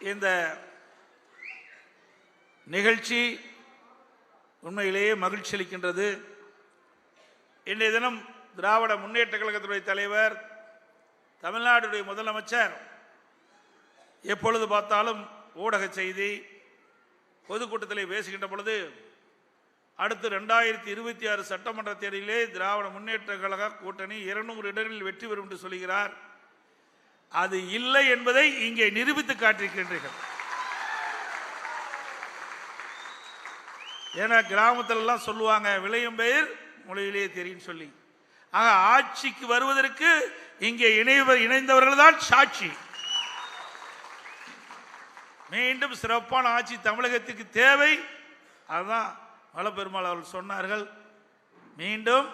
இந்த நிகழ்ச்சி உண்மையிலேயே மகிழ்ச்சி அளிக்கின்றது. இன்றைய தினம் திராவிட முன்னேற்ற கழகத்துடைய தலைவர் தமிழ்நாடுடைய முதலமைச்சர் எப்பொழுது பார்த்தாலும் ஊடக செய்தி பொதுக்கூட்டத்தில் பேசுகின்ற பொழுது அடுத்து ரெண்டாயிரத்தி இருபத்தி ஆறு சட்டமன்ற தேர்தலிலே திராவிட முன்னேற்ற கழக கூட்டணி இருநூறு இடங்களில் வெற்றி பெறும் என்று சொல்கிறார். அது இல்லை என்பதை இங்கே நிரூபித்து காட்டியிருக்கின்றீர்கள். ஏன்னா கிராமத்துல எல்லாம் சொல்லுவாங்க விளையும் பெயர் மொழியிலேயே தெரியும் சொல்லி. ஆக ஆட்சிக்கு வருவதற்கு இங்கே இணைவர் இணைந்தவர்கள் தான் சாட்சி. மீண்டும் சிறப்பான ஆட்சி தமிழகத்துக்கு தேவை. அதுதான் மலப்பெருமாள் அவர்கள் சொன்னார்கள். மீண்டும்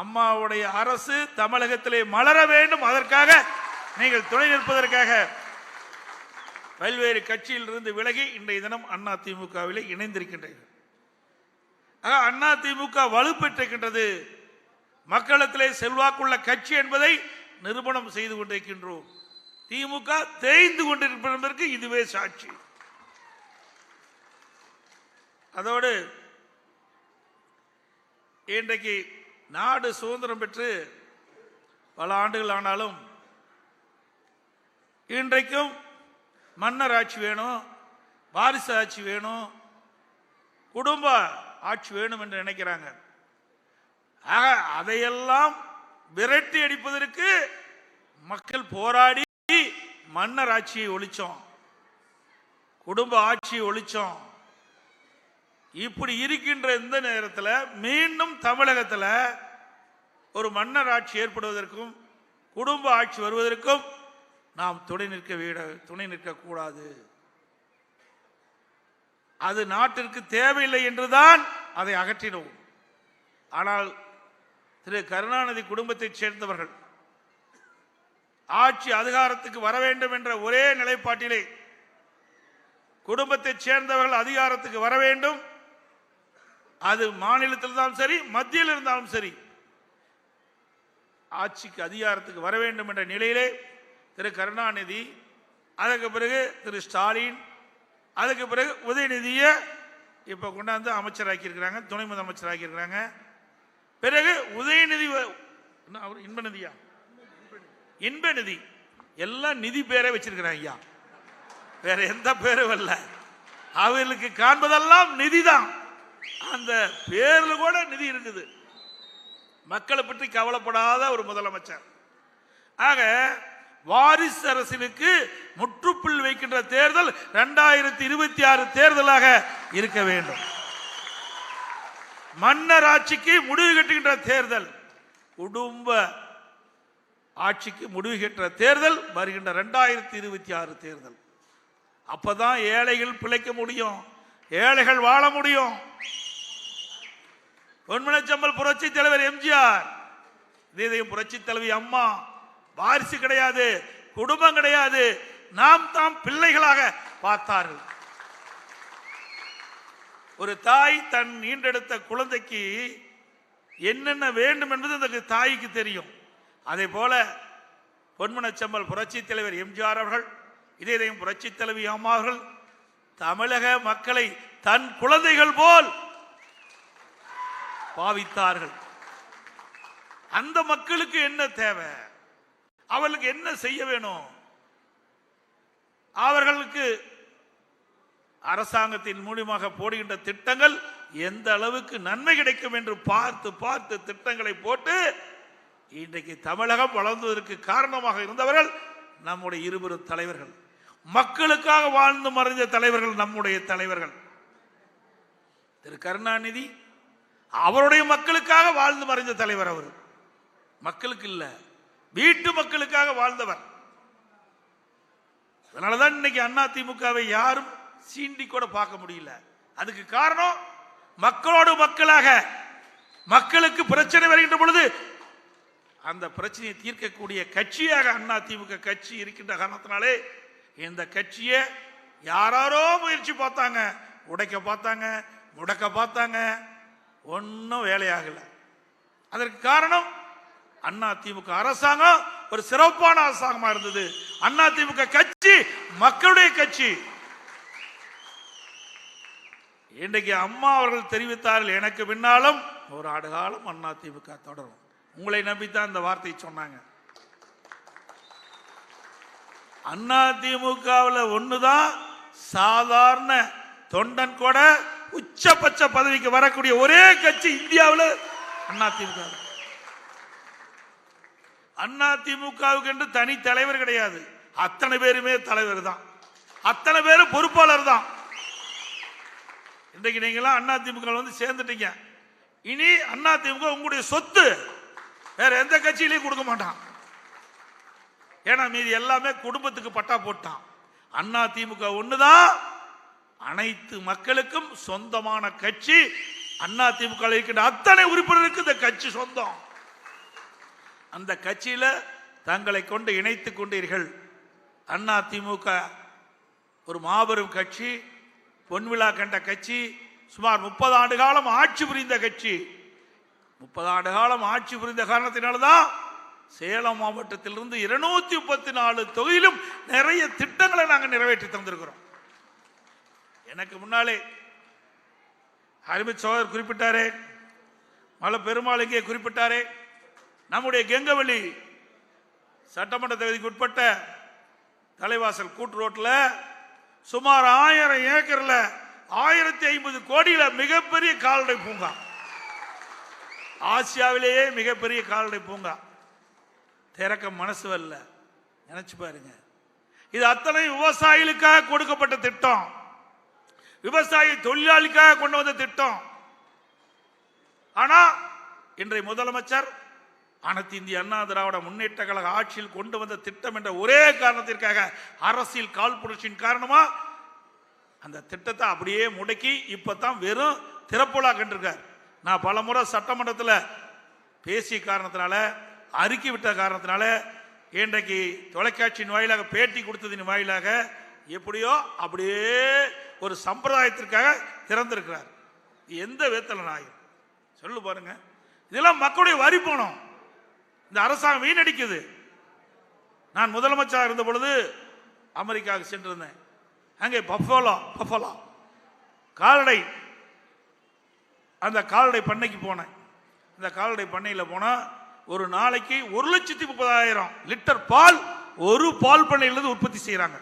அம்மாவுடைய அரசு தமிழகத்திலே மலர வேண்டும். அதற்காக நீங்கள் துணை நிற்பதற்காக பல்வேறு கட்சியிலிருந்து விலகி இன்றைய தினம் அண்ணா திமுகவிலே இணைந்திருக்கின்றீர்கள். ஆக அண்ணா திமுக வலுப்பெற்றிருக்கின்றது. மக்களத்திலே செல்வாக்குள்ள கட்சி என்பதை நிரூபணம் செய்து கொண்டிருக்கின்றோம். திமுக தேய்ந்து கொண்டிருப்பதற்கு இதுவே சாட்சி. அதோடு இன்றைக்கு நாடு சுதந்திரம் பெற்று பல ஆண்டுகள் ஆனாலும் இன்றைக்கும் மன்னர் ஆட்சி வேணும் வாரிசு ஆட்சி வேணும் குடும்ப ஆட்சி வேணும் என்று நினைக்கிறாங்க. ஆக அதையெல்லாம் விரட்டி அடிப்பதற்கு மக்கள் போராடி மன்னர் ஆட்சியை ஒழிச்சோம். குடும்ப ஆட்சியை ஒழிச்சோம். இப்படி இருக்கின்ற இந்த நேரத்தில் மீண்டும் தமிழகத்தில் ஒரு மன்னர் ஆட்சி ஏற்படுவதற்கும் குடும்ப ஆட்சி வருவதற்கும் நாம் துணை நிற்க வீட துணை நிற்கக்கூடாது. அது நாட்டிற்கு தேவையில்லை என்றுதான் அதை அகற்றினோம். ஆனால் திரு கருணாநிதி குடும்பத்தைச் சேர்ந்தவர்கள் ஆட்சி அதிகாரத்துக்கு வர வேண்டும் என்ற ஒரே நிலைப்பாட்டிலே குடும்பத்தைச் சேர்ந்தவர்கள் அதிகாரத்துக்கு வர வேண்டும். அது மாநிலத்தில் இருந்தாலும் சரி மத்தியில் இருந்தாலும் சரி ஆட்சிக்கு அதிகாரத்துக்கு வர வேண்டும் என்ற நிலையிலே திரு கருணாநிதி அதுக்கு பிறகு திரு ஸ்டாலின் அதுக்கு பிறகு உதயநிதியை இப்போ கொண்டாந்து அமைச்சராக்கியிருக்கிறாங்க துணை முதலமைச்சராக்கியிருக்கிறாங்க. பிறகு உதயநிதி அவர் என்ன அவர் இன்பநிதியா? இன்பநிதி. எல்லாம் நிதி பேரை வச்சிருக்கிறாங்க ஐயா. வேற எந்த பேரும் இல்லை. அவர்களுக்கு காண்பதெல்லாம் நிதி தான் அந்த பேரில் கூட நிதி இருக்குது. மக்களை பற்றி கவலைப்படாத ஒரு முதலமைச்சர். ஆக வாரிசு அரசியலுக்கு முற்றுப்புள் வைக்கின்ற தேர்தல் இரண்டாயிரத்தி இருபத்தி ஆறு தேர்தலாக இருக்க வேண்டும். மன்னர் ஆட்சிக்கு முடிவு கட்டுகின்ற தேர்தல் குடும்ப ஆட்சிக்கு முடிவு கட்டுற தேர்தல் வருகின்ற ரெண்டாயிரத்தி இருபத்தி ஆறு தேர்தல். அப்பதான் ஏழைகள் பிழைக்க முடியும் ஏழைகள் வாழ முடியும். பொன்மனச்சம்பல் புரட்சி தலைவர் எம்ஜிஆர் இதயம் புரட்சி தலைவி அம்மா வாரிசு கிடையாது குடும்பம் கிடையாது. நாம் தாம் பிள்ளைகளாக பார்த்தார்கள். ஒரு தாய் தன் ஈண்டெடுத்த குழந்தைக்கு என்னென்ன வேண்டும் என்பது அந்த தாய்க்கு தெரியும். அதே போல பொன்மனச்சம்பல் புரட்சி தலைவர் எம்ஜிஆர் அவர்கள் இதயம் புரட்சி தலைவி அம்மா அவர்கள் தமிழக மக்களை தன் குழந்தைகள் போல் பாவித்தார்கள். அந்த மக்களுக்கு என்ன தேவை? அவர்களுக்கு என்ன செய்ய வேணும்? அவர்களுக்கு அரசாங்கத்தின் மூலியமாக போடுகின்ற திட்டங்கள் எந்த அளவுக்கு நன்மை கிடைக்கும் என்று பார்த்து பார்த்து திட்டங்களை போட்டு இன்றைக்கு தமிழகம் வளர்ந்ததற்கு காரணமாக இருந்தவர்கள் நம்முடைய இருவரு தலைவர்கள். மக்களுக்காக வாழ்ந்து மறைந்த தலைவர்கள் நம்முடைய தலைவர்கள். திரு கருணாநிதி அவருடைய மக்களுக்காக வாழ்ந்து மறைந்த தலைவர் அவர். மக்களுக்கு இல்லை. வீட்டு மக்களுக்காக வாழ்ந்தவர். அதனாலதான் இன்னைக்கு அண்ணா திமுகவை யாரும் சீண்டி கூட பார்க்க முடியல. அதுக்கு காரணம் மக்களோடு மக்களாக மக்களுக்கு பிரச்சனை வருகின்ற பொழுது அந்த பிரச்சனையை தீர்க்கக்கூடிய கட்சியாக அண்ணா திமுக கட்சி இருக்கின்ற காரணத்தினாலே இந்த கட்சியை யாராரோ முயற்சி பார்த்தாங்க. உடைக்க பார்த்தாங்க முடக்க பார்த்தாங்க. ஒன்றும் வேலையாகல. அதற்கு காரணம் அண்ணா திமுக அரசாங்கம் ஒரு சிறப்பான அரசாங்கமா இருந்தது. அண்ணா திமுக கட்சி மக்களுடைய கட்சி. இன்றைக்கு அம்மா அவர்கள் தெரிவித்தார்கள் எனக்கு பின்னாலும் ஒரு ஆடு காலம் அண்ணா திமுக தொடரும். உங்களை நம்பித்தான் இந்த வார்த்தையை சொன்னாங்க. அண்ணா திமுகவில் ஒண்ணுதான் சாதாரண தொண்டன் கூட உச்சபட்ச பதவிக்கு வரக்கூடிய ஒரே கட்சி இந்தியாவில் அண்ணா திமுக. அண்ணா திமுகவுக்கு என்று தனி தலைவர் கிடையாது. அத்தனை பேருமே தலைவர் தான். அத்தனை பேரும் பொறுப்பாளர் தான். இன்றைக்கு நீங்களாம் அண்ணா திமுக வந்து சேர்ந்துட்டீங்க. இனி அண்ணா திமுக உங்களுடைய சொத்து வேற எந்த கட்சியிலையும் கொடுக்க மாட்டான். ஏன்னா மீதி எல்லாமே குடும்பத்துக்கு பட்டா போட்டான். அண்ணா திமுக ஒண்ணுதான். அனைத்து மக்களுக்கும் சொந்தமான கட்சி. அண்ணா திமுக இருக்கின்ற அத்தனை உறுப்பினருக்கு இந்த கட்சி சொந்தம். அந்த கட்சியில தங்களை கொண்டு இணைத்துக் கொண்டீர்கள். அண்ணா திமுக ஒரு மாபெரும் கட்சி பொன்விழா கண்ட கட்சி சுமார் முப்பது ஆண்டு காலம் ஆட்சி புரிந்த கட்சி. முப்பது ஆண்டு காலம் ஆட்சி புரிந்த காரணத்தினால்தான் சேலம் மாவட்டத்திலிருந்து இருநூத்தி முப்பத்தி நாலு தொகுதியிலும் நிறைய திட்டங்களை நாங்கள் நிறைவேற்றி தந்திருக்கிறோம். எனக்கு முன்னாலே அருமை சோதர் குறிப்பிட்டாரே மலை பெருமாள் இங்கே குறிப்பிட்டாரே நம்முடைய கெங்கவலி சட்டமன்ற தொகுதிக்கு உட்பட்ட தலைவாசல் கூட்டு ரோட்டில் சுமார் ஆயிரம் ஏக்கர்ல ஆயிரத்தி ஐம்பது கோடியில் மிகப்பெரிய கால்நடை பூங்கா. ஆசியாவிலேயே மிகப்பெரிய கால்நடை பூங்கா. திறக்க மனசு வரல. நினைச்சு பாருங்க. இது அத்தனை விவசாயிகளுக்காக கொடுக்கப்பட்ட திட்டம். விவசாயி தொழிலாளிக்காக கொண்டு வந்த திட்டம். ஆனா இன்றைய முதலமைச்சர் அனைத்து இந்திய அண்ணா திராவிட முன்னேற்ற கழக ஆட்சியில் கொண்டு வந்த திட்டம் என்ற ஒரே காரணத்திற்காக அரசியல் காழ்ப்புணர்ச்சியின் காரணமா? அந்த திட்டத்தை அப்படியே முடக்கி இப்பதான் வெறும் திறப்புலா கண்டிருக்கார். நான் பல முறை சட்டமன்றத்தில் பேசிய காரணத்தினால அறுக்கி விட்ட காரணத்தினால இன்றைக்கு தொலைக்காட்சியின் வாயிலாக பேட்டி கொடுத்ததின் வாயிலாக எப்படியோ அப்படியே ஒரு சம்பிரதாயத்திற்காக திறந்திருக்கிறார். எந்த வேத்தல நாயம். சொல்லு பாருங்க. இதெல்லாம் மக்களுடைய வரி போனோம் இந்த அரசாங்கம் வீணடிக்குது. நான் முதலமைச்சராக இருந்த பொழுது அமெரிக்காவுக்கு சென்றிருந்தேன். அங்கே பஃபோலா பஃபோலா. கால்நடை அந்த கால்நடை பண்ணைக்கு போனேன். அந்த கால்நடை பண்ணையில் போனால் ஒரு நாளைக்கு ஒரு லட்சத்தி முப்பதாயிரம் லிட்டர் பால் ஒரு பால் பண்ணையிலிருந்து உற்பத்தி செய்கிறாங்க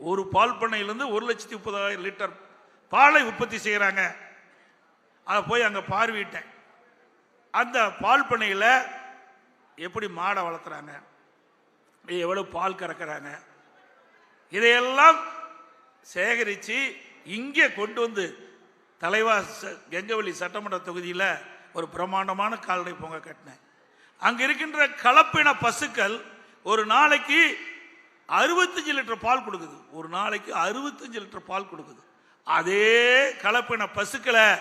ஒரு பால் பண்ணையிலிருந்து ஒரு லட்சத்தி முப்பதாயிரம் லிட்டர் பாலை உற்பத்தி செய்கிறாங்க அதை போய் அங்கே பார்வையிட்டேன். அந்த பால் பண்ணையில் எப்படி மாடை வளர்த்துறாங்க? எவ்வளவு பால் கறக்குறாங்க? இதையெல்லாம் சேகரித்து இங்கே கொண்டு வந்து தலைவா ச- சட்டமன்ற தொகுதியில் ஒரு பிரம்மாண்டமான கால்நடை பூங்கா கட்டினேன். அங்கே இருக்கின்ற கலப்பின பசுக்கள் ஒரு நாளைக்கு அறுபத்தஞ்சு லிட்டர் பால் கொடுக்குது. ஒரு நாளைக்கு அறுபத்தஞ்சு லிட்டர் பால் கொடுக்குது. அதே கலப்பின பசுக்களை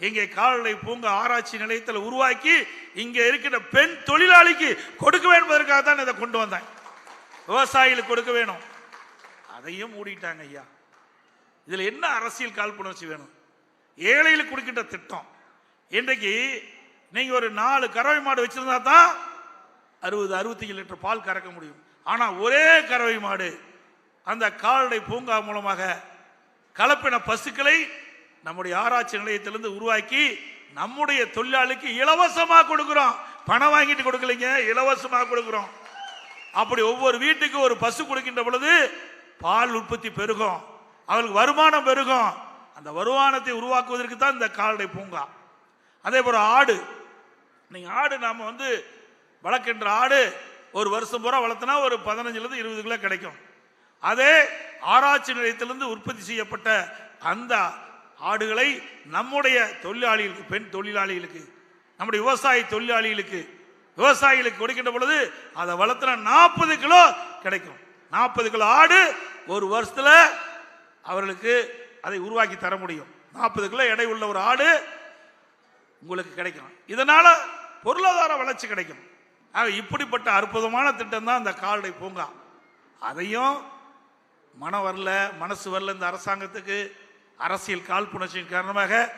இங்கே கால்நடை பூங்கா ஆராய்ச்சி நிலையத்தில் உருவாக்கி இங்கே இருக்கின்ற பெண் தொழிலாளிக்கு கொடுக்க வேண்டும் தான் இதை கொண்டு வந்தேன். விவசாயிகளுக்கு கொடுக்க வேணும். அதையும் மூடிட்டாங்க ஐயா. இதில் என்ன அரசியல் காழ்ப்புணர்ச்சி வேணும்? ஏழைகளுக்கு கொடுக்கின்ற திட்டம். இன்றைக்கு நீங்கள் ஒரு நாலு கறவை மாடு வச்சுருந்தா தான் அறுபது அறுபத்தஞ்சு லிட்டர் பால் கறக்க முடியும். ஆனால் ஒரே கறவை மாடு அந்த கால்நடை பூங்கா மூலமாக கலப்பின பசுக்களை நம்முடைய ஆராய்ச்சி நிலையத்திலிருந்து உருவாக்கி நம்முடைய தொழிலாளிக்கு இலவசமாக கொடுக்குறோம். பணம் வாங்கிட்டு கொடுக்கலைங்க இலவசமாக கொடுக்குறோம். அப்படி ஒவ்வொரு வீட்டுக்கு ஒரு பசு கொடுக்கின்ற பொழுது பால் உற்பத்தி பெருகும். அவளுக்கு வருமானம் பெருகும். அந்த வருமானத்தை உருவாக்குவதற்கு தான் இந்த கால்நடை பூங்கா. அதே போல ஆடு. நீங்கள் ஆடு நாம் வந்து வளர்க்கின்ற ஆடு ஒரு வருஷம் பூரா வளர்த்தினா ஒரு பதினஞ்சுலேருந்து இருபது கிலோ கிடைக்கும். அதே ஆராய்ச்சி நிலையத்திலிருந்து உற்பத்தி செய்யப்பட்ட அந்த ஆடுகளை நம்முடைய தொழிலாளிகளுக்கு பெண் தொழிலாளிகளுக்கு நம்முடைய விவசாய தொழிலாளிகளுக்கு விவசாயிகளுக்கு கொடுக்கின்ற பொழுது அதை வளர்த்துனா நாற்பது கிலோ கிடைக்கும். நாற்பது கிலோ ஆடு ஒரு வருஷத்தில் அவர்களுக்கு அதை உருவாக்கி தர முடியும். நாற்பது கிலோ எடை உள்ள ஒரு ஆடு உங்களுக்கு கிடைக்கும். இதனால பொருளாதார வளர்ச்சி கிடைக்கும். ஆக இப்படிப்பட்ட அற்புதமான திட்டம் தான் இந்த கால்நடை பூங்கா. அதையும் மனம் வரல மனசு வரல இந்த அரசாங்கத்துக்கு. அரசியல் காழ்ப்புணர்ச்சியின் காரணமாக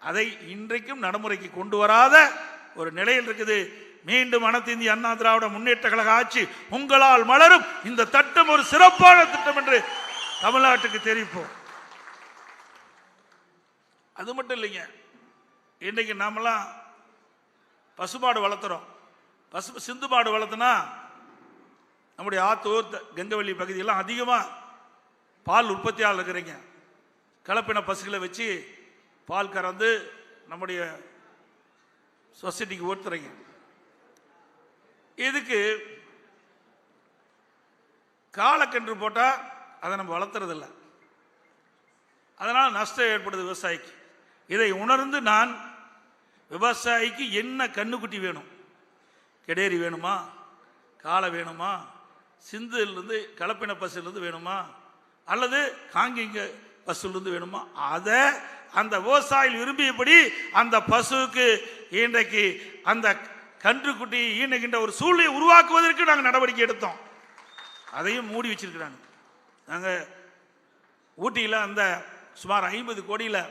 அதை இன்றைக்கும் நடைமுறைக்கு கொண்டு வராத ஒரு நிலையில் இருக்குது. மீண்டும் அனைத்திந்திய அண்ணா திராவிட முன்னேற்ற கழக ஆட்சி உங்களால் மலரும். இந்த தட்டம் ஒரு சிறப்பான திட்டம் என்று தமிழ்நாட்டுக்கு தெரிவிப்போம். அது மட்டும் இல்லைங்க. இன்றைக்கு நாமெல்லாம் பசுமாடு வளர்த்துறோம். பசு சிந்து மாடு வளர்த்துனா நம்முடைய ஆத்தூர் த- பகுதியெல்லாம் அதிகமாக பால் உற்பத்தியாளர் இருக்கிறீங்க. கலப்பின பசுகளை வச்சு பால் கறந்து நம்முடைய சொசைட்டிக்கு ஊற்றுறீங்க இதுக்கு காலக்கன்று போட்டால் அதை நம்ம வளர்த்துறதில்ல. அதனால் நஷ்டம் ஏற்படுது விவசாயிக்கு. இதை உணர்ந்து நான் விவசாயிக்கு என்ன கண்ணுக்குட்டி வேணும்? கெடேரி வேணுமா? காளை வேணுமா? சிந்துலேருந்து கலப்பின பசுலேருந்து வேணுமா? அல்லது காங்கிங்க பசுலேருந்து வேணுமா? அதை அந்த விவசாயி விரும்பியபடி அந்த பசுவுக்கு இன்றைக்கு அந்த கன்றுக்குட்டி ஈனுகின்ற ஒரு சூழ்நிலை உருவாக்குவதற்கு நாங்கள் நடவடிக்கை எடுத்தோம். அதையும் மூடி வச்சிருக்கிறாங்க. நாங்கள் ஊட்டியில் அந்த சுமார் ஐம்பது கோடியில்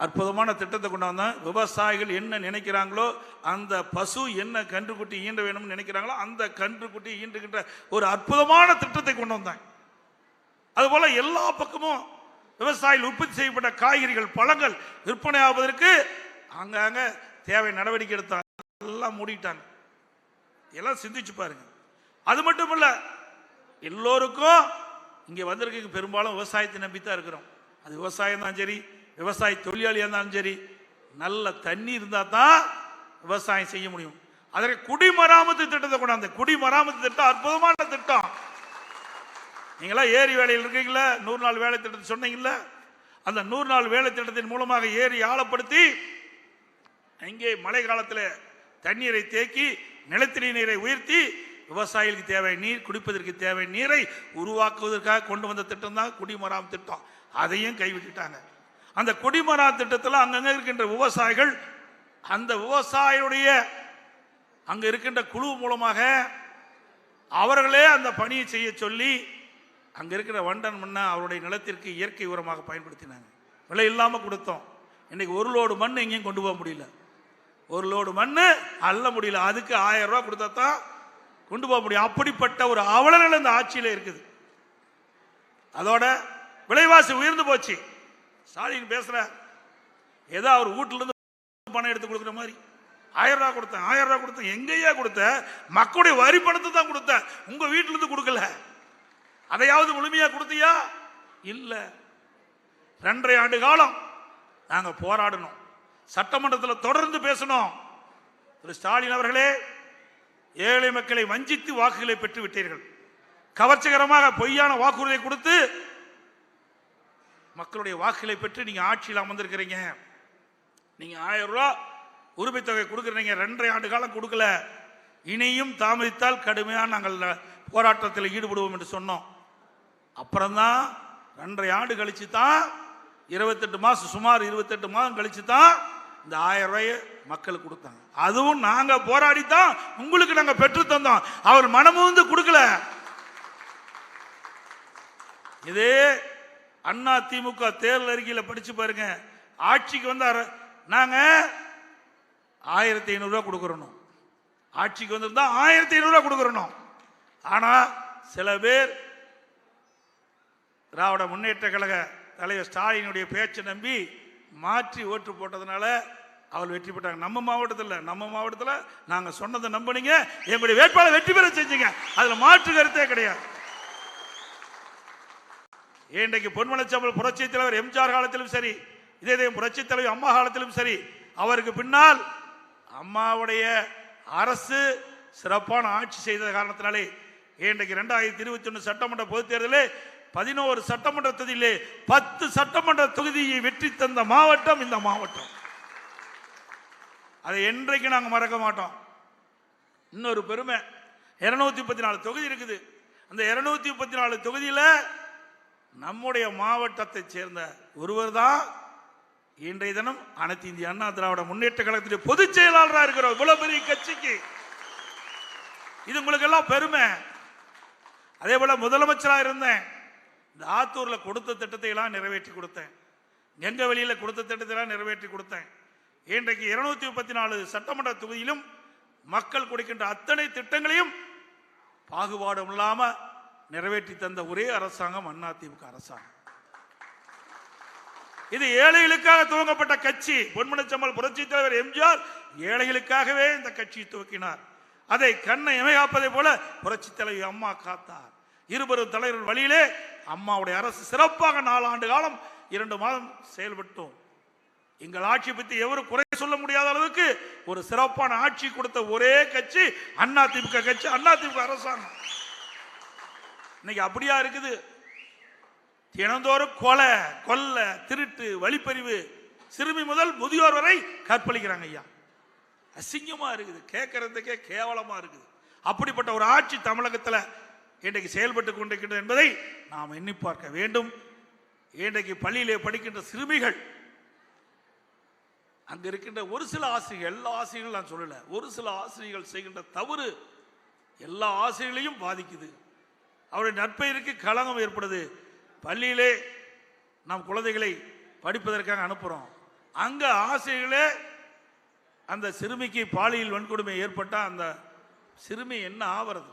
அற்புதமான திட்டத்தை கொண்டு வந்தோம். விவசாயிகள் என்ன நினைக்கிறாங்களோ அந்த பசு என்ன கன்றுக்குட்டி ஈண்ட வேணும்னு நினைக்கிறாங்களோ அந்த கன்றுக்குட்டி ஈண்டுகின்ற ஒரு அற்புதமான திட்டத்தை கொண்டு வந்தாங்க அதுபோல எல்லா பக்கமும் விவசாயிகள் உற்பத்தி செய்யப்பட்ட காய்கறிகள் பழங்கள் விற்பனை ஆவதற்கு அங்கங்கே தேவை நடவடிக்கை எடுத்தாங்க. எல்லாம் மூடிட்டாங்க. எல்லாம் சிந்திச்சு பாருங்க. அது மட்டும் இல்ல எல்லோருக்கும் இங்க வந்திருக்க பெரும்பாலும் விவசாயத்தை நம்பித்தான் இருக்கிறோம். அது விவசாயம் தான் சரி விவசாய தொழிலாளியாக இருந்தாலும் சரி நல்ல தண்ணி இருந்தால் தான் விவசாயம் செய்ய முடியும். அதற்கு குடிமராமத்து திட்டத்தை கொண்டாந்து குடிமராமத்து திட்டம் அற்புதமான திட்டம். நீங்களாம் ஏரி வேலையில் இருக்கீங்களா? நூறு நாள் வேலை திட்டத்தை சொன்னீங்களா அந்த நூறு நாள் வேலை திட்டத்தின் மூலமாக ஏரி ஆழப்படுத்தி இங்கே மழை காலத்தில் தண்ணீரை தேக்கி நிலத்தடி நீரை உயர்த்தி விவசாயிகளுக்கு தேவை நீர் குடிப்பதற்கு தேவை நீரை உருவாக்குவதற்காக கொண்டு வந்த திட்டம் தான் குடிமராம் திட்டம். அதையும் கைவிட்டுட்டாங்க. அந்த குடிமராம் திட்டத்தில் அங்கங்கே இருக்கின்ற விவசாயிகள் அந்த விவசாயியுடைய அங்கே இருக்கின்ற குழு மூலமாக அவர்களே அந்த பணியை செய்ய சொல்லி அங்கே இருக்கிற வண்டன் மண்ணை அவருடைய நிலத்திற்கு இயற்கை உரமாக பயன்படுத்தினாங்க. விலை இல்லாமல் கொடுத்தோம். இன்னைக்கு ஒரு லோடு மண் எங்கேயும் கொண்டு போக முடியல. ஒரு லோடு மண் அள்ள முடியல. அதுக்கு ஆயிரம் ரூபா கொடுத்தா தான் கொண்டு போக முடியும். அப்படிப்பட்ட ஒரு அவலநிலை இந்த ஆட்சியில் இருக்குது. அதோட விலைவாசி உயர்ந்து போச்சு. ஸ்டாலின் பேசுற ஏதோ அவர் வீட்டிலேருந்து பணம் எடுத்து கொடுக்குற மாதிரி. ஆயிரம் ரூபா கொடுத்தேன் ஆயிரம் ரூபா கொடுத்தேன். எங்கேயா கொடுத்த மக்களுடைய வரி பணத்தை தான் கொடுத்த உங்க வீட்டிலிருந்து கொடுக்கல. அதையாவது முழுமையா கொடுத்தியா? இல்ல. ரெண்டரை ஆண்டு காலம் நாங்க போராடணும். சட்டமன்றத்தில் தொடர்ந்து பேசணும். திரு ஸ்டாலின் அவர்களே ஏழை மக்களை வஞ்சித்து வாக்குகளை பெற்று விட்டீர்கள். கவர்ச்சிகரமாக பொய்யான வாக்குறுதியை கொடுத்து மக்களுடைய வாக்குகளை பெற்று நீங்க ஆட்சியில் அமர்ந்திருக்கிறீங்க. நீங்க ஆயிரம் ரூபா உரிமை தொகை கொடுக்குறீங்க. ரெண்டரை ஆண்டு காலம் கொடுக்கல. இனியும் தாமதித்தால் கடுமையாக நாங்கள் போராட்டத்தில் ஈடுபடுவோம் என்று சொன்னோம். அப்புறம்தான் ரெண்டரை ஆண்டு கழிச்சு தான் இருபத்தெட்டு மாதம் சுமார் இருபத்தெட்டு மாதம் கழிச்சு தான் இந்த ஆயிரம் ரூபாயை மக்களுக்கு கொடுத்தாங்க. அதுவும் நாங்க போராடி தான் உங்களுக்கு நாங்க பெற்று தந்தோம். அவர் மனமும் வந்து கொடுக்கல. இதே அண்ணா திமுக தேர்தல் அறிக்கையில் படிச்சு பாருங்க. ஆட்சிக்கு வந்தார். நாங்க ஆயிரத்தி ஐநூறுரூவா கொடுக்குறணும் ஆட்சிக்கு வந்திருந்தா ஆயிரத்தி ஐநூறுரூவா கொடுக்குறணும் ஆனால் சில பேர் திராவிட முன்னேற்ற கழக தலைவர் ஸ்டாலினுடைய பேச்சை நம்பி மாற்றி ஓட்டு போட்டதுனால அவள் வெற்றி பெற்றாங்க. நம்ம மாவட்டத்தில் நம்ம மாவட்டத்தில் நாங்கள் சொன்னதை நம்பினீங்க. எங்களுடைய வேட்பாளர் வெற்றி பெற செஞ்சீங்க. அதில் மாற்று கருத்தே கிடையாது. இன்றைக்கு பொன்மனச்சம்பல் புரட்சி தலைவர் எம்ஜிஆர் காலத்திலும் சரி இதே இதே புரட்சி தலைவர் அம்மா காலத்திலும் சரி அவருக்கு பின்னால் அம்மாவுடைய அரசு சிறப்பான ஆட்சி செய்த காரணத்தினாலே இன்றைக்கு ரெண்டாயிரத்தி இருபத்தி ஒன்று சட்டமன்ற பொதுத் தேர்தலில் பதினோரு சட்டமன்ற தொகுதியிலே பத்து சட்டமன்ற தொகுதியை வெற்றி தந்த மாவட்டம் இந்த மாவட்டம். அதை என்றைக்கு நாங்கள் மறக்க மாட்டோம். இன்னொரு பெருமை இருநூத்தி முப்பத்தி நாலு தொகுதி இருக்குது. அந்த இருநூத்தி முப்பத்தி நாலு தொகுதியில் நம்முடைய மாவட்டத்தைச் சேர்ந்த ஒருவர் தான் இன்றைய தினம் அனைத்து இந்திய அண்ணா திராவிட முன்னேற்ற கழகத்திலே பொதுச் செயலாளராக இருக்கிறோம் இவ்வளவு பெரிய கட்சிக்கு. இது உங்களுக்கு எல்லாம் பெருமை. அதே போல முதலமைச்சராக இருந்தேன். இந்த ஆத்தூர்ல கொடுத்த திட்டத்தை எல்லாம் நிறைவேற்றி கொடுத்தேன். எங்க வெளியில கொடுத்த திட்டத்தை எல்லாம் நிறைவேற்றி கொடுத்தேன். இன்றைக்கு இருநூத்தி முப்பத்தி நாலு சட்டமன்ற தொகுதியிலும் மக்கள் கொடுக்கின்ற அத்தனை திட்டங்களையும் பாகுபாடும் இல்லாமல் நிறைவேற்றி தந்த ஒரே அரசாங்கம் அதிமுக அரசாங்கம். இது ஏழைகளுக்காக துவங்கப்பட்ட கட்சி. பொன்முனச்சம்மல் புரட்சி தலைவர் எம்ஜிஆர் ஏழைகளுக்காகவே இந்த கட்சியை துவக்கினார். அதை கண்ணை இமையாப்பதை போல புரட்சி தலைவி அம்மா காத்தார். இருபெரும் தலைவர் வழியிலே அம்மாவுடைய அரசு சிறப்பாக நாலாண்டு காலம் இரண்டு மாதம் செயல்பட்டோம். எங்கள் ஆட்சி பற்றி எவரும் குறை சொல்ல முடியாத அளவுக்கு ஒரு சிறப்பான ஆட்சி கொடுத்த ஒரே கட்சி அண்ணா திமுக கட்சி அண்ணா திமுக அரசாங்கம். இன்னைக்கு அப்படியா இருக்குது? தினந்தோறும் கொலை கொல்லை திருட்டு வழிப்பறிவு சிறுமி முதல் முதியோர் வரை கற்பழிக்கிறாங்க ஐயா. அசிங்கமா இருக்குது கேட்கறதுக்கே கேவலமா இருக்குது. அப்படிப்பட்ட ஒரு ஆட்சி தமிழகத்துல இன்றைக்கு செயல்பட்டு கொண்டிருக்கின்றது என்பதை நாம் எண்ணி பார்க்க வேண்டும். இன்றைக்கு பள்ளியிலே படிக்கின்ற சிறுமிகள் அங்கு இருக்கின்ற ஒரு சில ஆசிரியர்கள் எல்லா ஆசிரியர்களும் நான் சொல்லலை ஒரு சில ஆசிரியர்கள் செய்கின்ற தவறு எல்லா ஆசிரியர்களையும் பாதிக்குது. அவருடைய நற்பெயருக்கு களங்கம் ஏற்படுது. பள்ளியிலே நாம் குழந்தைகளை படிப்பதற்காக அனுப்புகிறோம் அங்கே ஆசிரியர்களே அந்த சிறுமிக்கு பாலியல் வன்கொடுமை ஏற்பட்டால் அந்த சிறுமி என்ன ஆவறது?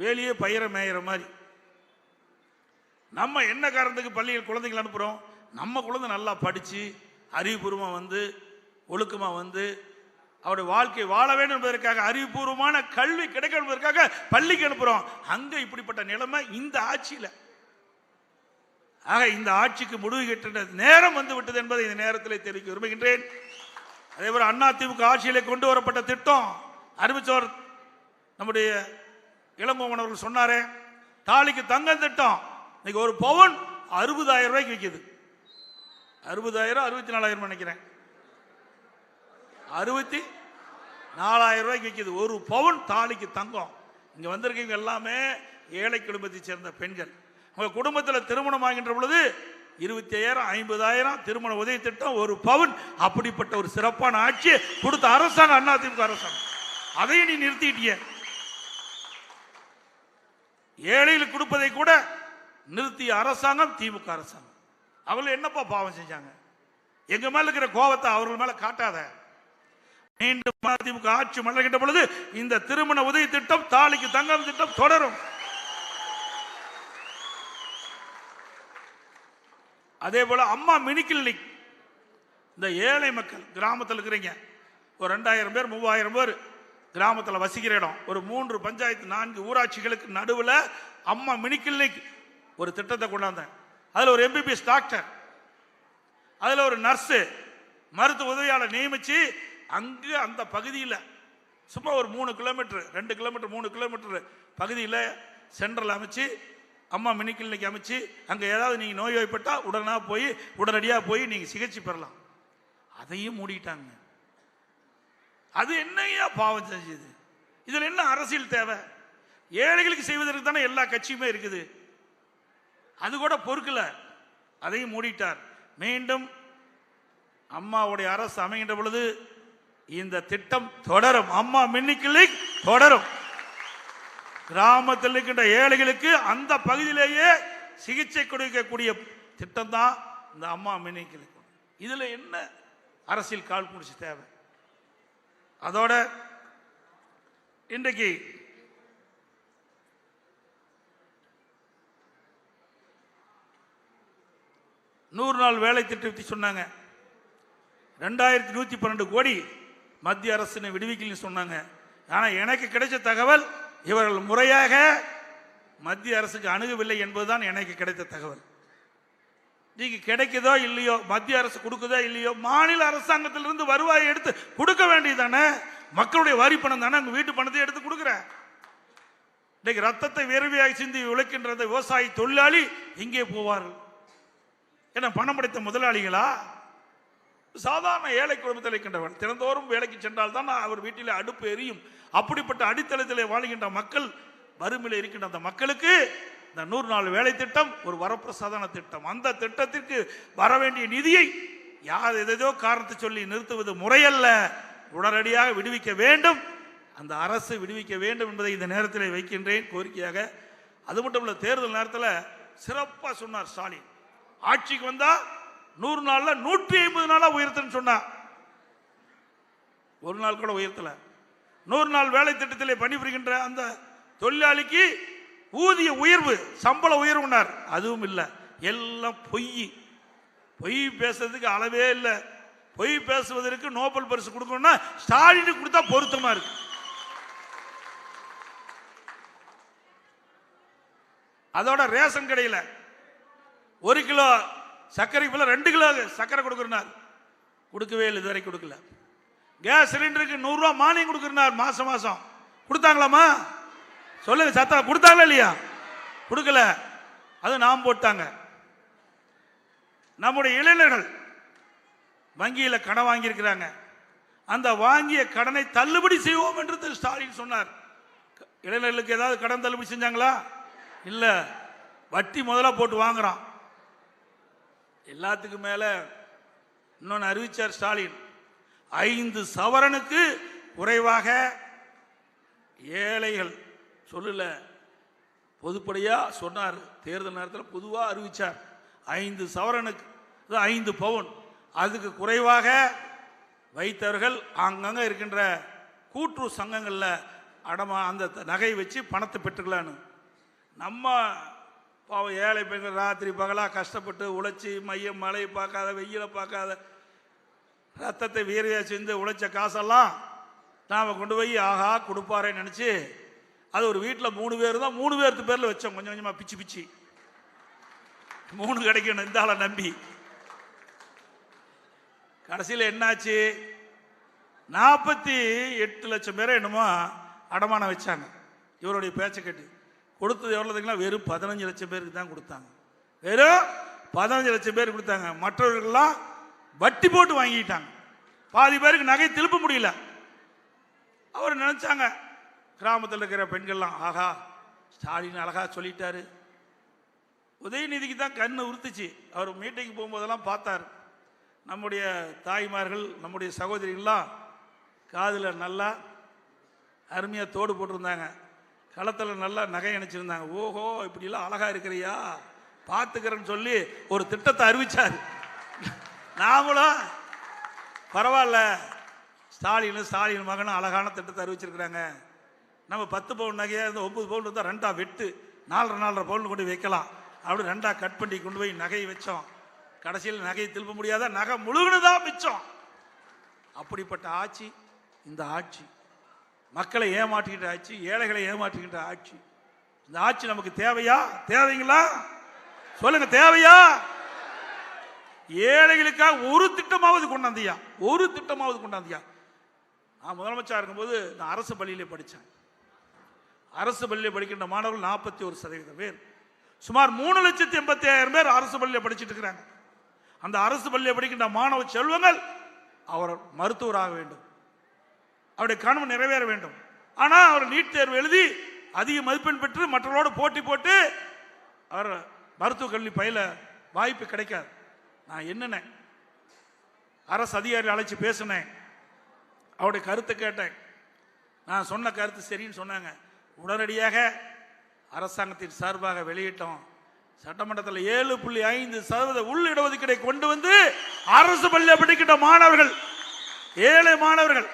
வேலியே பயிர மேயிற மாதிரி. நம்ம என்ன காரணத்துக்கு பள்ளியில் குழந்தைகள் அனுப்புகிறோம் நம்ம குழந்தை நல்லா படித்து அறிவுபூர்வமாக வந்து ஒழுக்கமாக வந்து அவருடைய வாழ்க்கை வாழ வேண்டும் என்பதற்காக அறிவுபூர்வமான கல்வி கிடைக்க என்பதற்காக பள்ளிக்கு அனுப்புகிறோம் அங்கே இப்படிப்பட்ட நிலைமை இந்த ஆட்சியில். ஆக இந்த ஆட்சிக்கு முடிவு நேரம் வந்து விட்டது என்பதை இந்த நேரத்தில் தெரிவிக்க விரும்புகின்றேன். அதேபோல் அதிமுக அண்ணா திமுக ஆட்சியிலே கொண்டு வரப்பட்ட திட்டம் அறிவிச்சவர் நம்முடைய இளங்கோவன் அவர்கள் சொன்னாரே தாலிக்கு தங்கம் திட்டம். இன்னைக்கு ஒரு பவுன் அறுபதாயிரம் ரூபாய்க்கு விற்கிது அறுபதாயிரம் அறுபத்தி நாலாயிரம் நினைக்கிறேன். அறுபத்தி நாலாயிரம் ரூபாய்க்கு விற்கிது ஒரு பவுன் தாலிக்கு தங்கம். இங்க வந்திருக்கவங்க எல்லாமே ஏழை குடும்பத்தை சேர்ந்த பெண்கள். உங்க குடும்பத்தில் திருமணம் ஆகின்ற பொழுது இருபத்தி ஐயாயிரம் ஐம்பதாயிரம் திருமண உதவி திட்டம் ஒரு பவுன் அப்படிப்பட்ட ஒரு சிறப்பான ஆட்சியை கொடுத்த அரசாங்கம் அண்ணா அரசாங்கம். அதையும் நீ நிறுத்திட்டிய ஏழைகளுக்கு கொடுப்பதை கூட நிறுத்திய அரசாங்கம் திமுக அரசாங்கம். அவர்கள் என்னப்பா பாவம் செஞ்சாங்க? எங்க மேல இருக்கிற கோபத்தை அவர்கள் மேல காட்டாத. மீண்டும் அதிமுக ஆட்சி மலர்கின்ற பொழுது இந்த திருமண உதவி திட்டம் தாலிக்கு தங்கம் திட்டம் தொடரும். அதே போல அம்மா மினி கிளினிக். இந்த ஏழை மக்கள் கிராமத்தில் இருக்கிறீங்க. ஒரு ரெண்டாயிரம் பேர் மூவாயிரம் பேர். கிராமத்தில் வசிக்கிற இடம். ஒரு மூன்று பஞ்சாயத்து நான்கு ஊராட்சிகளுக்கு நடுவில் அம்மா மினி கிளினிக் ஒரு திட்டத்தை கொண்டாந்தேன். அதில் ஒரு எம்பிபிஎஸ் டாக்டர் அதில் ஒரு நர்ஸு மருத்துவ உதவியாளர் நியமித்து அங்கே அந்த பகுதியில் சும்மா ஒரு மூணு கிலோமீட்டர் ரெண்டு கிலோமீட்டர் மூணு கிலோமீட்டர் பகுதியில் சென்ட்ரல் அமைச்சு அம்மா மினி கிளினிக் அமைச்சு அங்கே ஏதாவது நீங்கள் நோய்வாய்ப்பட்டால் உடனே போய் உடனடியாக போய் நீங்கள் சிகிச்சை பெறலாம். அதையும் மூடிட்டாங்க. அது என்னையா பாவம் செஞ்சது? இதில் என்ன அரசியல் தேவை? ஏழைகளுக்கு செய்வதற்கு தானே எல்லா கட்சியுமே இருக்குது. அது கூட பொறுக்கல. அதையும் மூடிட்டார். மீண்டும் அம்மாவுடைய அரசு அமைகின்ற பொழுது இந்த திட்டம் தொடரும். அம்மா மின்னிக்கிளை தொடரும். கிராமத்தில் இருக்கின்ற ஏழைகளுக்கு அந்த பகுதியிலேயே சிகிச்சை கொடுக்கக்கூடிய திட்டம் தான் இந்த அம்மா மின்னிக்கிளை இதுல என்ன அரசியல் கால் முடிச்சு தேவை? அதோட இன்றைக்கு நூறு நாள் வேலை திட்டத்தை சொன்னாங்க. ரெண்டாயிரத்தி நூற்றி பன்னெண்டு கோடி மத்திய அரசு விடுவிக்கலன்னு சொன்னாங்க. ஆனால் எனக்கு கிடைச்ச தகவல் இவர்கள் முறையாக மத்திய அரசுக்கு அணுகவில்லை என்பதுதான் எனக்கு கிடைத்த தகவல். நீங்க கிடைக்குதோ இல்லையோ மத்திய அரசு கொடுக்குதோ இல்லையோ மாநில அரசாங்கத்திலிருந்து வருவாயை எடுத்து கொடுக்க வேண்டியதானே மக்களுடைய வரி பணம் தானே? உங்க வீட்டு பணத்தை எடுத்து கொடுக்குற. இன்னைக்கு ரத்தத்தை வேர்வையாய் சிந்தி உழைக்கின்ற அந்த விவசாயி தொழிலாளி எங்கே போவார்கள். என்ன பணம் படைத்த முதலாளிகளா? சாதாரண ஏழை குடும்பத்தில் இருக்கின்றவன் தினந்தோறும் வேலைக்கு சென்றால் தான் அவர் வீட்டில் அடுப்பு எரியும். அப்படிப்பட்ட அடித்தளத்தில் வாழ்கின்ற மக்கள் வறுமையில் இருக்கின்ற அந்த மக்களுக்கு இந்த நூறு நாள் வேலை திட்டம் ஒரு வரப்பிரசாதன திட்டம். அந்த திட்டத்திற்கு வர வேண்டிய நிதியை யார் எதோ காரணத்தை சொல்லி நிறுத்துவது முறையல்ல. உடனடியாக விடுவிக்க வேண்டும். அந்த அரசு விடுவிக்க வேண்டும் என்பதை இந்த நேரத்தில் வைக்கின்றேன் கோரிக்கையாக. அது மட்டும் இல்லை தேர்தல் நேரத்தில் சிறப்பாக சொன்னார் ஸ்டாலின். ஆட்சிக்கு வந்தால் நூறு நாளில் நூற்றி ஐம்பது நாளாக உயர்த்துன்னு சொன்னார். ஒரு நாள் கூட உயர்த்தலை. நூறு நாள் வேலை திட்டத்திலே பணிபுரிகின்ற அந்த தொழிலாளிக்கு ஊதிய உயர்வு சம்பள உயர்வுனார். அதுவும் இல்லை. எல்லாம் பொய். பொய் பேசுறதுக்கு அளவே இல்லை. பொய் பேசுவதற்கு நோபல் பரிசு கொடுக்கணும்னா ஸ்டாலினுக்கு கொடுத்தா பொருத்தமா இருக்கு. அதோட ரேஷன் கடையில் ஒரு கிலோ சர்க்கரை போல ரெண்டு கிலோ சர்க்கரை கொடுக்குறனார். கொடுக்கவே இல்லை இதுவரை கொடுக்கல. கேஸ் சிலிண்டருக்கு நூறுரூவா மானியம் கொடுக்குறனார் மாதம் மாதம் கொடுத்தாங்களாமா? சொல்லுங்க சத்தா கொடுத்தாங்களா இல்லையா? கொடுக்கல. அது நாம் போட்டாங்க. நம்முடைய இளைஞர்கள் வங்கியில் கடன் வாங்கியிருக்கிறாங்க. அந்த வாங்கிய கடனை தள்ளுபடி செய்வோம் என்று திரு ஸ்டாலின் சொன்னார். இளைஞர்களுக்கு ஏதாவது கடன் தள்ளுபடி செஞ்சாங்களா? இல்லை. வட்டி முதல்ல போட்டு வாங்குறான். எல்லாத்துக்கும் மேலே இன்னொன்று அறிவித்தார் ஸ்டாலின். ஐந்து சவரனுக்கு குறைவாக ஏழைகள் சொல்லல. பொதுப்படையாக சொன்னார். தேர்தல் நேரத்தில் பொதுவாக அறிவித்தார் ஐந்து சவரனுக்கு ஐந்து பவுன். அதுக்கு குறைவாக வைத்தவர்கள் அங்கங்கே இருக்கின்ற கூற்று சங்கங்களில் அடமா அந்த நகை வச்சு பணத்தை பெற்றுக்கலான்னு. நம்ம பாவம் ஏழை பெண்கள் ராத்திரி பகலாக கஷ்டப்பட்டு உழைச்சி மையம் மழையை பார்க்காத வெயிலை பார்க்காத ரத்தத்தை வீரையாக செஞ்சு உழைச்ச காசெல்லாம் நாம் கொண்டு போய் ஆஹா கொடுப்பாரேன்னு நினச்சி அது ஒரு வீட்டில் மூணு பேர் தான் மூணு பேர்த்து பேரில் வச்சோம். கொஞ்சம் கொஞ்சமாக பிச்சு பிச்சு. மூணு கிடைக்கணும் இந்த ஆளை நம்பி. கடைசியில் என்னாச்சு? நாற்பத்தி எட்டு லட்சம் பேரை என்னமோ அடமானம் வச்சாங்க. இவருடைய பேச்சை கேட்டு. கொடுத்தது எவ்வளோதுங்களா வெறும் பதினஞ்சு லட்சம் பேருக்கு தான் கொடுத்தாங்க. வெறும் பதினஞ்சு லட்சம் பேர் கொடுத்தாங்க. மற்றவர்கள்லாம் வட்டி போட்டு வாங்கிட்டாங்க. பாதி பேருக்கு நகை திருப்ப முடியல. அவர் நினைச்சாங்க கிராமத்தில் இருக்கிற பெண்கள்லாம் ஆகா ஸ்டாலின் அழகாக சொல்லிட்டாரு. உதயநிதிக்கு தான் கண்ணு உறுத்துச்சு. அவர் மீட்டிங் போகும்போதெல்லாம் பார்த்தார். நம்முடைய தாய்மார்கள் நம்முடைய சகோதரிகள்லாம் காதில் நல்லா அருமையாக தோடு போட்டிருந்தாங்க. களத்தில் நல்லா நகை அணைச்சிருந்தாங்க. ஓஹோ இப்படிலாம் அழகாக இருக்கிறியா? பார்த்துக்கிறேன்னு சொல்லி ஒரு திட்டத்தை அறிவிச்சார். நாமளும் பரவாயில்ல ஸ்டாலின் ஸ்டாலின் மகனும் அழகான திட்டத்தை அறிவிச்சிருக்கிறாங்க. நம்ம பத்து பவுன் நகையாக இருந்து ஒம்பது பவுன் இருந்தால் ரெண்டா வெட்டு. நாலரை நாலரை பவுன் கொண்டு வைக்கலாம். அப்படி ரெண்டா கட் பண்ணி கொண்டு போய் நகையை வச்சோம். கடைசியில் நகையை திருப்ப முடியாத? நகை முழுகுனதான் மிச்சம். அப்படிப்பட்ட ஆட்சி இந்த ஆட்சி. மக்களை ஏமாற்றிக்கிட்ட ஆட்சி ஏழைகளை ஏமாற்றிக்கிட்ட ஆட்சி. இந்த ஆட்சி நமக்கு தேவையா? தேவைங்களா? சொல்லுங்க தேவையா? ஏழைகளுக்காக ஒரு திட்டமாவது கொண்டாந்தியா? ஒரு திட்டமாவது கொண்டாந்தியா? நான் முதலமைச்சர் இருக்கும்போது நான் அரசு பள்ளியிலே படித்தேன் அரசு பள்ளியில் படிக்கின்ற மாணவர்கள் நாற்பத்தி ஒரு சதவீதம் பேர். சுமார் மூணு லட்சத்தி எண்பத்தி ஆயிரம் பேர் அரசு பள்ளியில் படிச்சுட்டு இருக்கிறாங்க. அந்த அரசு பள்ளியில் படிக்கின்ற மாணவ செல்வங்கள் அவர் மருத்துவராக வேண்டும். அவருடைய கனவு நிறைவேற வேண்டும். ஆனால் அவர் நீட் தேர்வு எழுதி அதிக மதிப்பெண் பெற்று மற்றவர்களோடு போட்டி போட்டு அவர் மருத்துவக் கல்வி பயில வாய்ப்பு கிடைக்காது. நான் என்னென்ன அரசு அதிகாரி அழைச்சி பேசினேன். அவருடைய கருத்தை கேட்டேன். நான் சொன்ன கருத்து சரின்னு சொன்னாங்க. உடனடியாக அரசாங்கத்தின் சார்பாக வெளியிட்டோம். சட்டமன்றத்தில் ஏழு புள்ளி ஐந்து சதவீத உள் இடஒதுக்கீடை கொண்டு வந்து அரசு பள்ளியில் படிக்கின்ற மாணவர்கள் ஏழை மாணவர்கள்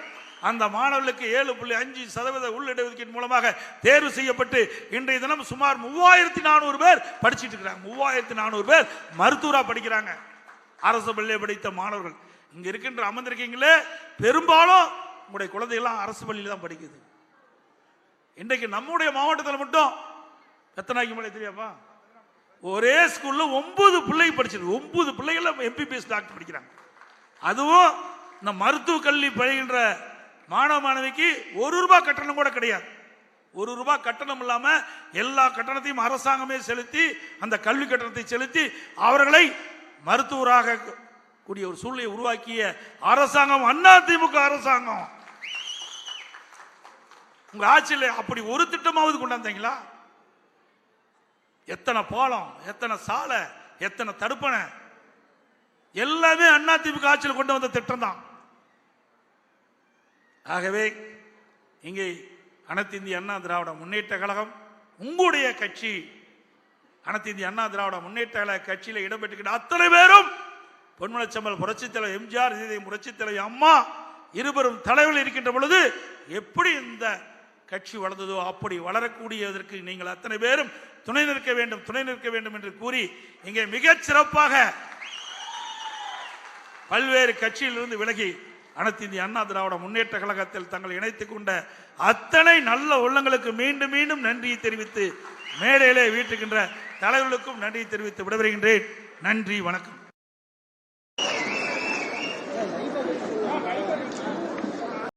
அந்த மாணவர்களுக்கு ஏழு புள்ளி அஞ்சு சதவீத உள் இடஒதுக்கீடு மூலமாக தேர்வு செய்யப்பட்டு இன்றைய தினம் சுமார் மூவாயிரத்தி நானூறு பேர் படிச்சிட்டு இருக்கிறாங்க. மூவாயிரத்தி நானூறு பேர் மருத்துவராக படிக்கிறாங்க. அரசு பள்ளியை படித்த மாணவர்கள். இங்க இருக்கின்ற அமர்ந்திருக்கீங்களே பெரும்பாலும் உங்களுடைய குழந்தைகள்லாம் அரசு பள்ளியில் தான் படிக்குது. இன்றைக்கு நம்முடைய மாவட்டத்தில் மட்டும் எத்தனைக்கு மலை தெரியாப்பா ஒரே ஸ்கூல்ல ஒன்பது பிள்ளை படிச்சிருக்கு. ஒன்பது பிள்ளைகள் எம்பிபிஎஸ் டாக்டர் படிக்கிறாங்க. அதுவும் இந்த மருத்துவ கல்வி பயில்கின்ற மாணவ மாணவிக்கு ஒரு ரூபாய் கட்டணம் கூட கிடையாது. ஒரு ரூபாய் கட்டணம் இல்லாம எல்லா கட்டணத்தையும் அரசாங்கமே செலுத்தி அந்த கல்வி கட்டணத்தை செலுத்தி அவர்களை மருத்துவராக கூடிய ஒரு சூழ்நிலையை உருவாக்கிய அரசாங்கம் அண்ணா திமுக அரசாங்கம். உங்க ஆட்சியில் அப்படி ஒரு திட்டமாவது கொண்டாந்தீங்களா? எத்தனை பாலம் எத்தனை சாலை எத்தனை தடுப்பணை? எல்லாமே அண்ணா திமுக ஆட்சியில் கொண்டு வந்த திட்டம் தான் ஆகவே இங்கே அனைத்து இந்திய அண்ணா திராவிட முன்னேற்ற கழகம் உங்களுடைய கட்சி அனைத்து இந்திய அண்ணா திராவிட முன்னேற்ற கழக கட்சியில் இடம்பெற்றுக்கிட்ட அத்தனை பேரும் பொன்மலச்சம்பல் புரட்சித் தலைவர் எம்ஜிஆர் இதயம் புரட்சித் தலைவர் அம்மா இருவரும் தலைவர்கள் இருக்கின்ற பொழுது எப்படி இந்த கட்சி வளர்ந்ததோ அப்படி வளரக்கூடியதற்கு நீங்கள் அத்தனை பேரும் துணை நிற்க வேண்டும் துணை நிற்க வேண்டும் என்று கூறி இங்கே மிகச் சிறப்பாக பல்வேறு கட்சியிலிருந்து விலகி அனைத்து இந்திய அண்ணா திராவிட முன்னேற்ற கழகத்தில் தங்களை இணைத்துக் கொண்ட அத்தனை நல்ல உள்ளங்களுக்கு மீண்டும் மீண்டும் நன்றியை தெரிவித்து மேடையிலே வீட்டுகின்ற தலைவர்களுக்கும் நன்றியை தெரிவித்து விடைபெறுகின்றேன். நன்றி வணக்கம்.